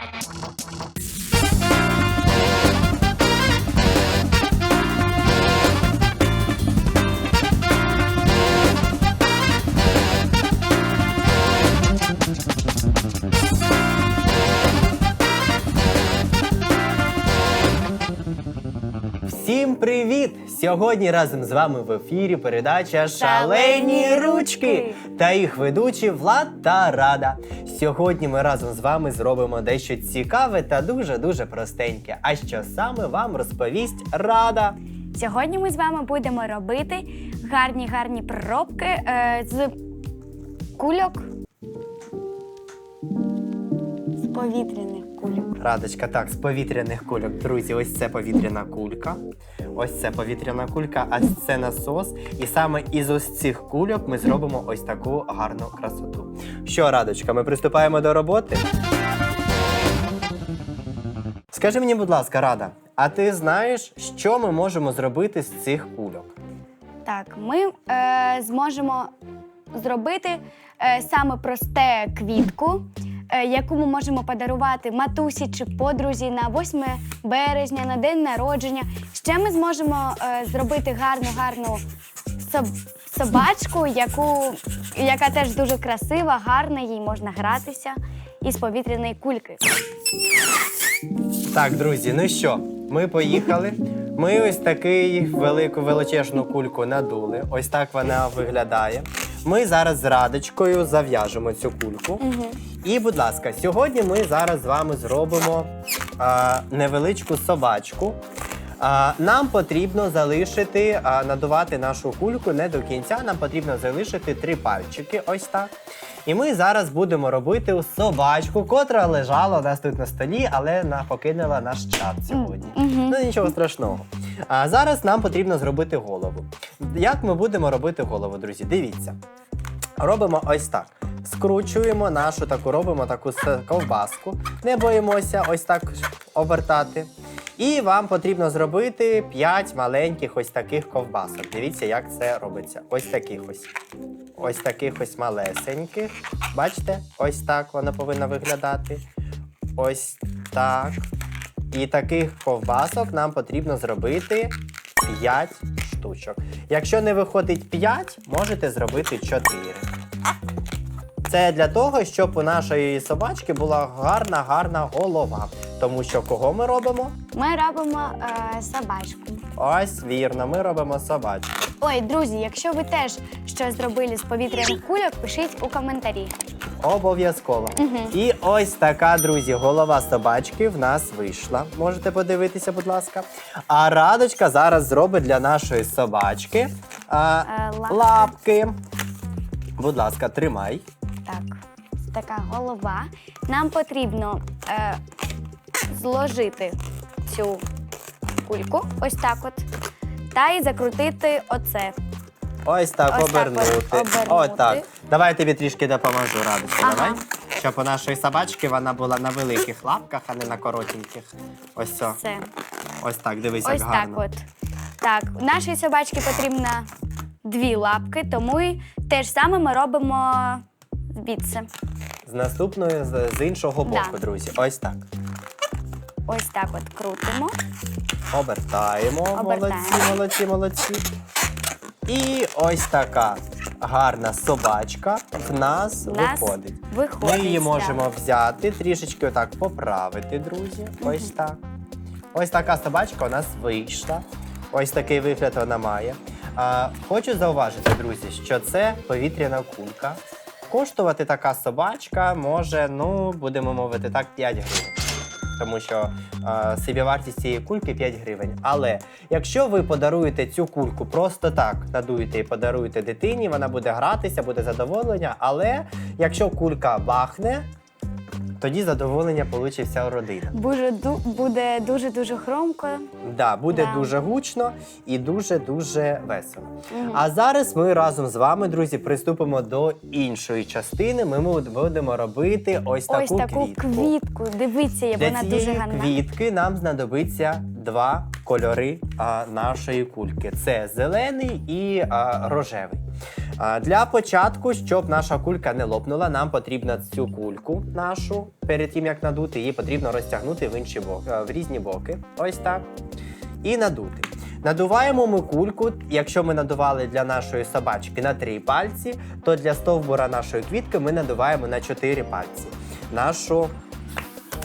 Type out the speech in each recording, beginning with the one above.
Thank you. Сьогодні разом з вами в ефірі передача Шалені «Шалені ручки ручки» та їх ведучі Влад та Рада. Сьогодні ми разом з вами зробимо дещо цікаве та дуже дуже простеньке. А що саме вам розповість Рада? Сьогодні ми з вами будемо робити гарні гарні пробки е, з кульок. З повітряних. Радочка, так, з повітряних кульок. Друзі, ось це повітряна кулька. Ось це повітряна кулька, а це насос. І саме із ось цих кульок ми зробимо ось таку гарну красоту. Що, Радочка, ми приступаємо до роботи? Скажи мені, будь ласка, Рада, а ти знаєш, що ми можемо зробити з цих кульок? Так, ми е, зможемо зробити е, саме просте квітку, яку ми можемо подарувати матусі чи подрузі на 8 березня, на день народження. Ще ми зможемо е, зробити гарну гарну собачку, яку, яка теж дуже красива, гарна, їй можна гратися із повітряної кульки. Так, друзі, ну що, ми поїхали. Ми ось таку велику величезну кульку надули. Ось так вона виглядає. Ми зараз з радочкою зав'яжемо цю кульку. Угу. І, будь ласка, сьогодні ми зараз з вами зробимо а, невеличку собачку. А, нам потрібно залишити, а, надувати нашу кульку не до кінця. Нам потрібно залишити три пальчики, ось так. І ми зараз будемо робити собачку, котра лежала у нас тут на столі, але покинула наш чат сьогодні. Ну нічого страшного. А зараз нам потрібно зробити голову. Як ми будемо робити голову, друзі? Дивіться. Робимо ось так. Скручуємо нашу таку, робимо таку ковбаску. Не боїмося ось так обертати. І вам потрібно зробити 5 маленьких ось таких ковбасок. Дивіться, як це робиться. Ось таких ось. Ось таких ось малесеньких. Бачите? Ось так воно повинно виглядати. Ось так. І таких ковбасок нам потрібно зробити 5 штучок. Якщо не виходить 5, можете зробити 4. Це для того, щоб у нашої собачки була гарна, гарна голова. Тому що кого ми робимо? Ми робимо е, собачку. Ось вірно, ми робимо собачку. Ой, друзі, якщо ви теж щось зробили з повітряних кульок, пишіть у коментарі. Обов'язково. І ось така, друзі, голова собачки в нас вийшла. Можете подивитися, будь ласка. А радочка зараз зробить для нашої собачки а, Е, лапки. лапки. Будь ласка, тримай. Так, така голова. Нам потрібно е, зложити цю кульку, ось так от, та й закрутити оце. Ось так Ось так обернути. от обернути. Отак. Давай я тобі трішки допоможу, радочка. Ага. Давай. Щоб у нашої собачки вона була на великих лапках, а не на коротеньких. Ось це. Все. Ось так, дивись, Ось як так гарно. от. Так, у нашій собачці потрібно дві лапки, тому і те ж саме ми робимо звідси. З наступної, з, з іншого боку, Да. друзі. Ось так. Ось так от крутимо. Обертаємо. Обертаємо. Молодці, молодці, молодці. І ось така гарна собачка в нас У нас виходить. виходить. Ми її можемо взяти, трішечки отак поправити, друзі. Ось так. Ось така собачка у нас вийшла. Ось такий вигляд вона має. А, хочу зауважити, друзі, що це повітряна кулька. Коштувати така собачка може, ну, будемо мовити так, 5 гривень. Тому що е, собівартість цієї кульки 5 гривень. Але якщо ви подаруєте цю кульку просто так, надуєте і подаруєте дитині, вона буде гратися, буде задоволення. Але якщо кулька бахне, тоді задоволення получить вся родина. Буде, ду- буде дуже-дуже хромко. Да, буде Да. дуже гучно і дуже-дуже весело. Мгм. А зараз ми разом з вами, друзі, приступимо до іншої частини. Ми будемо робити ось таку, Ось таку квітку. квітку. Дивіться, Для вона дуже гарна. квітки нам знадобиться два кольори а, нашої кульки: це зелений і а, рожевий. Для початку, щоб наша кулька не лопнула, нам потрібно цю кульку нашу перед тим як надути, її потрібно розтягнути в інші боки, в різні боки. Ось так. І надути. Надуваємо ми кульку. Якщо ми надували для нашої собачки на три пальці, то для стовбура нашої квітки ми надуваємо на 4 пальці. Нашу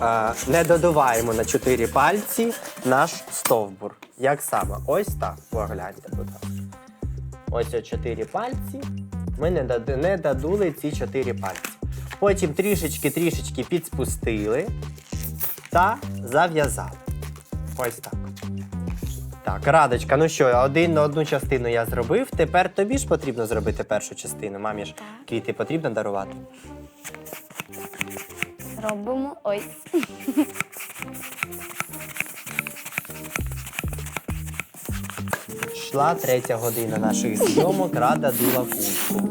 а, не додуваємо на 4 пальці наш стовбур. Як саме? Ось так. Погляньте, будь ласка. Ось 4 пальці. Ми не, дад- не додули ці 4 пальці. Потім трішечки-трішечки підспустили та зав'язали. Ось так. Так, Радочка, ну що, один на одну частину я зробив. Тепер тобі ж потрібно зробити першу частину. Мамі ж Так. квіти потрібно дарувати. Робимо ось. Йшла третя година наших зйомок, рада дула кульку.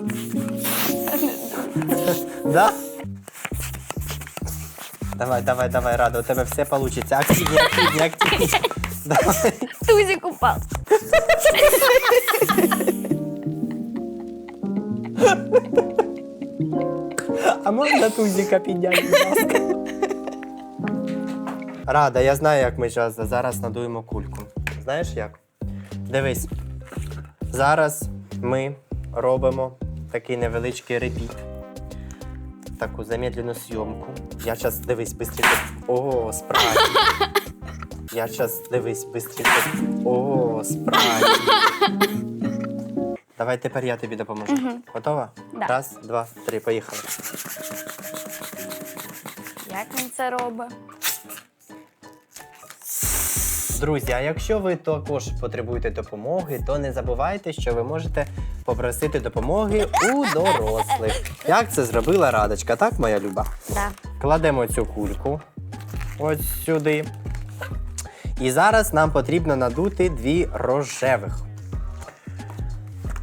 Да? Давай, давай, давай, Рада, у тебе все вийде. Активні, активні, активні. Давай. Тузик упав. А можна тузика підняти, будь ласка? Рада, я знаю, як ми зараз надуємо кульку. Знаєш як? Дивись. Зараз ми робимо такий невеличкий репіт. Таку замедлену зйомку. Я зараз дивись бистріше. О, справді. Я зараз дивись бистріше. О, справді. Давай тепер я тобі допоможу. Готова? Да. Раз, два, три, поїхали. Як він це робить? Друзі, а якщо ви також потребуєте допомоги, то не забувайте, що ви можете попросити допомоги у дорослих. Як це зробила Радочка, так, моя люба? Да. Кладемо цю кульку ось сюди. І зараз нам потрібно надути дві рожевих.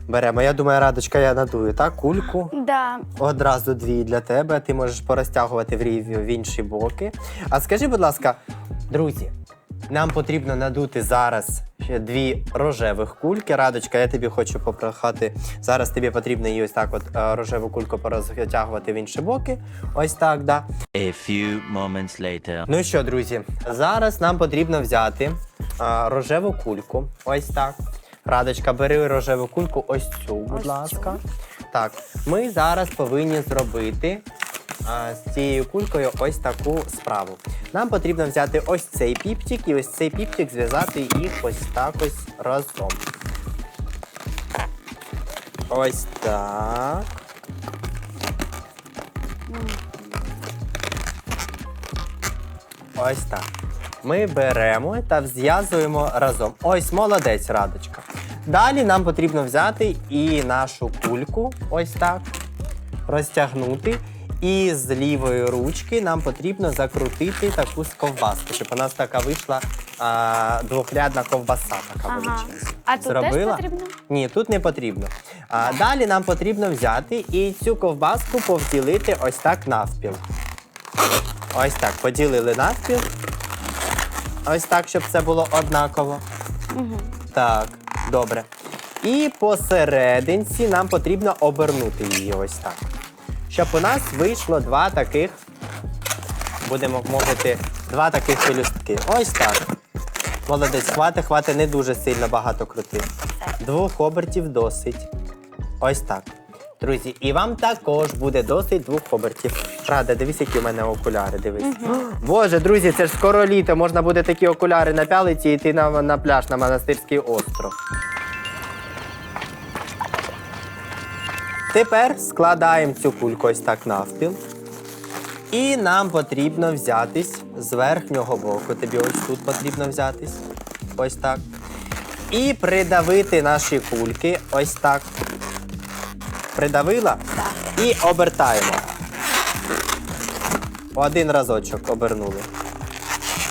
Беремо, я думаю, Радочка, я надую, так, кульку. Да. Одразу дві для тебе. Ти можеш порозтягувати в, рів- в інші боки. А скажи, будь ласка, друзі, нам потрібно надути зараз ще дві рожевих кульки. Радочка, я тобі хочу попрохати. Зараз тобі потрібно її ось так, от е, рожеву кульку порозтягувати в інші боки. Ось так, да. A few moments later. Ну що, друзі, зараз нам потрібно взяти а, рожеву кульку. Ось так. Радочка, бери рожеву кульку, ось цю, будь Ось цю. ласка. Так, ми зараз повинні зробити з цією кулькою ось таку справу. Нам потрібно взяти ось цей піптик і ось цей піптик зв'язати їх ось так ось разом. Ось так. Ось так. Ми беремо та зв'язуємо разом. Ось молодець, радочка. Далі нам потрібно взяти і нашу кульку, ось так, розтягнути. І з лівої ручки нам потрібно закрутити таку ковбаску, щоб у нас така вийшла а, двохрядна ковбаса, така Ага. величезна. А тут теж потрібно? Ні, тут не потрібно. А, далі нам потрібно взяти і цю ковбаску повділити ось так навпіл. Ось так, поділили навпіл. Ось так, щоб це було однаково. Угу. Так, добре. І посерединці нам потрібно обернути її ось так. Щоб у нас вийшло два таких, будемо мовити, два таких пелюстки. Ось так. Молодець, хвати, хвати, не дуже сильно багато крути. Двох обертів досить. Ось так. Друзі, і вам також буде досить двох обертів. Рада, дивись, які у мене окуляри. Дивись. Боже, друзі, це ж скоро літо. Можна буде такі окуляри напялити і йти на, на пляж на монастирський остров. Тепер складаємо цю кульку ось так навпіл. І нам потрібно взятись з верхнього боку. Тобі ось тут потрібно взятись. Ось так. І придавити наші кульки ось так. Придавила і обертаємо. Один разочок обернули.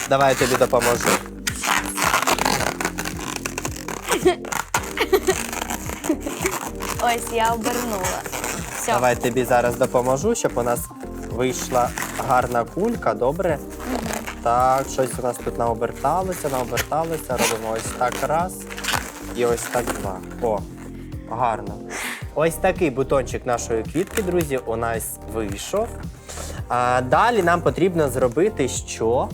Давай я тобі допоможу. Ось я обернула. Все. Давай тобі зараз допоможу, щоб у нас вийшла гарна кулька, добре? Так, щось у нас тут наоберталося, наоберталося. Робимо ось так раз і ось так два. О, гарно. Ось такий бутончик нашої квітки, друзі, у нас вийшов. А далі нам потрібно зробити що?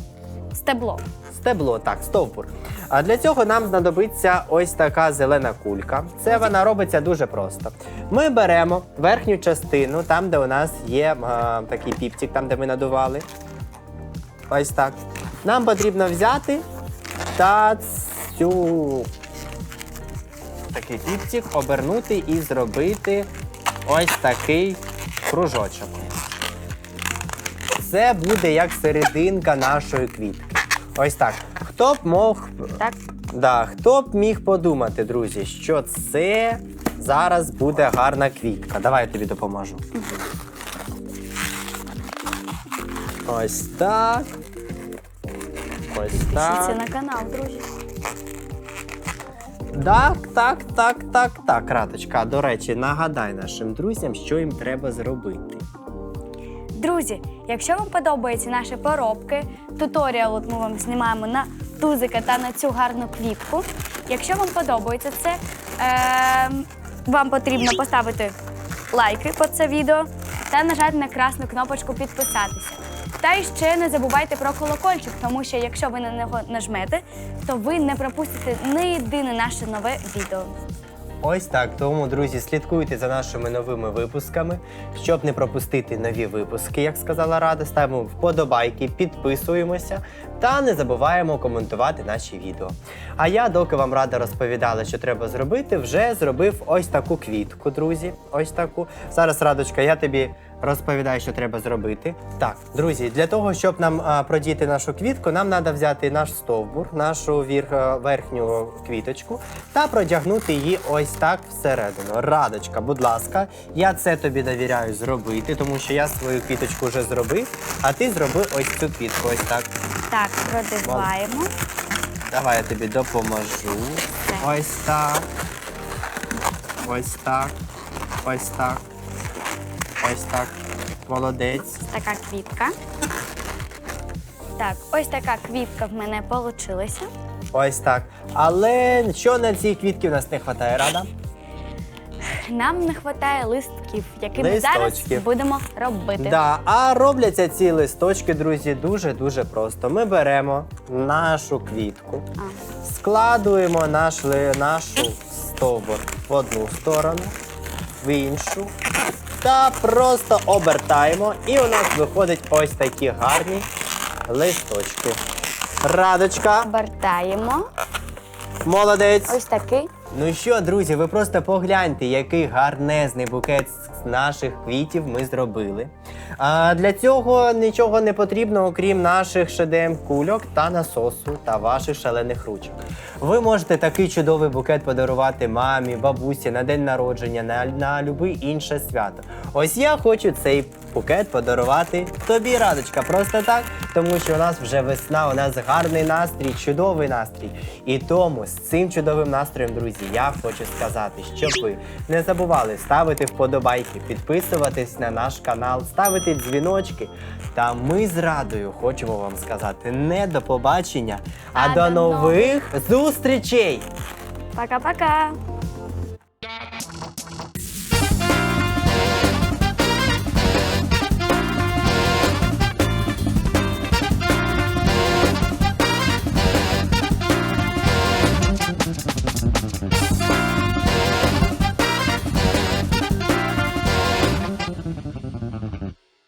Стебло. Стебло, так, стовбур. А для цього нам знадобиться ось така зелена кулька. Це вона робиться дуже просто. Ми беремо верхню частину, там, де у нас є а, такий піптик, там, де ми надували. Ось так. Нам потрібно взяти та цю такий піптик обернути і зробити ось такий кружочок. Це буде як серединка нашої квітки. Ось так. Хто б мог. Так. Да, хто б міг подумати, друзі, що це зараз буде гарна квітка. Давай я тобі допоможу. Ось так. Ось Підпишіться так. на канал, друзі. Так, так, так, так, так, Радочка. До речі, нагадай нашим друзям, що їм треба зробити. Друзі, якщо вам подобаються наші поробки, туторіал от ми вам знімаємо на тузика та на цю гарну квітку. Якщо вам подобається це, е, вам потрібно поставити лайки під це відео та нажати на красну кнопочку підписатися. Та й ще не забувайте про колокольчик, тому що якщо ви на нього нажмете, то ви не пропустите ні єдине наше нове відео. Ось так. Тому, друзі, слідкуйте за нашими новими випусками, щоб не пропустити нові випуски, як сказала Рада. Ставимо вподобайки, підписуємося та не забуваємо коментувати наші відео. А я, доки вам рада розповідала, що треба зробити, вже зробив ось таку квітку, друзі. Ось таку. Зараз, Радочка, я тобі розповідаю, що треба зробити. Так, друзі, для того, щоб нам а, продіти нашу квітку, нам треба взяти наш стовбур, нашу вір, е, верхню квіточку та продягнути її ось так всередину. Радочка, будь ласка, я це тобі довіряю зробити, тому що я свою квіточку вже зробив, а ти зроби ось цю квітку. Ось так. Так, продиваємо. Давай я тобі допоможу. Ось так. Ось так. Ось так. Ось так. Молодець. Така квітка. Так, ось така квітка в мене вийшла. Ось так. Але що на цій квітці в нас не вистачає, рада? Нам не вистачає листків, які ми зараз Листочків. будемо робити. Да, а робляться ці листочки, друзі, дуже-дуже просто. Ми беремо нашу квітку, складуємо наш, ли- нашу стовбур в одну сторону, в іншу. Та просто обертаємо, і у нас виходять ось такі гарні листочки. Радочка, Обертаємо. молодець. Ось такий. Ну що, друзі, ви просто погляньте, який гарнезний букет з наших квітів ми зробили. А для цього нічого не потрібно, окрім наших шедем кульок та насосу та ваших шалених ручок. Ви можете такий чудовий букет подарувати мамі, бабусі на день народження, на, на любе інше свято. Ось я хочу цей букет подарувати тобі, Радочка, просто так, тому що у нас вже весна, у нас гарний настрій, чудовий настрій. І тому з цим чудовим настроєм, друзі, я хочу сказати, щоб ви не забували ставити вподобайки, підписуватись на наш канал, ставити дзвіночки. Та ми з радою хочемо вам сказати не до побачення, а, А до до нових зустрічей! Пока-пока.